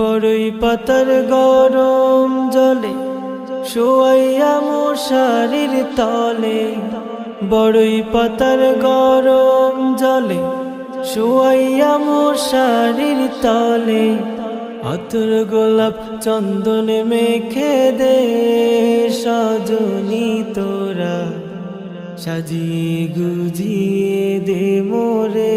বড়ই পাতার গরম জলে, শোয়াইয়া মশারির তলে। বড়ই পাতার গরম জলে, শোয়াইয়া মশারির তলে। আতর গোলাপ চন্দনে মেখে দে, সজনি তোরা। সাজিয়ে গুজিয়ে দে মোরে।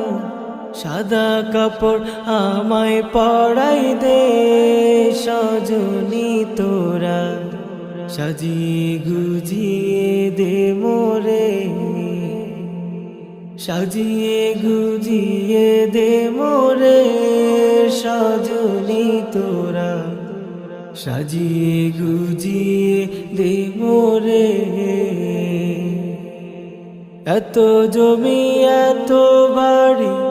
সাদা কাপড় আমায় পড়াই দে, সজনি তোরা। সাজিয়ে গুজিয়ে দে মোরে। সাজিয়ে গুজিয়ে দে মোরে, সজনি তোরা। সাজিয়ে গুজিয়ে দে মোরে। এত জমি, এত বাড়ি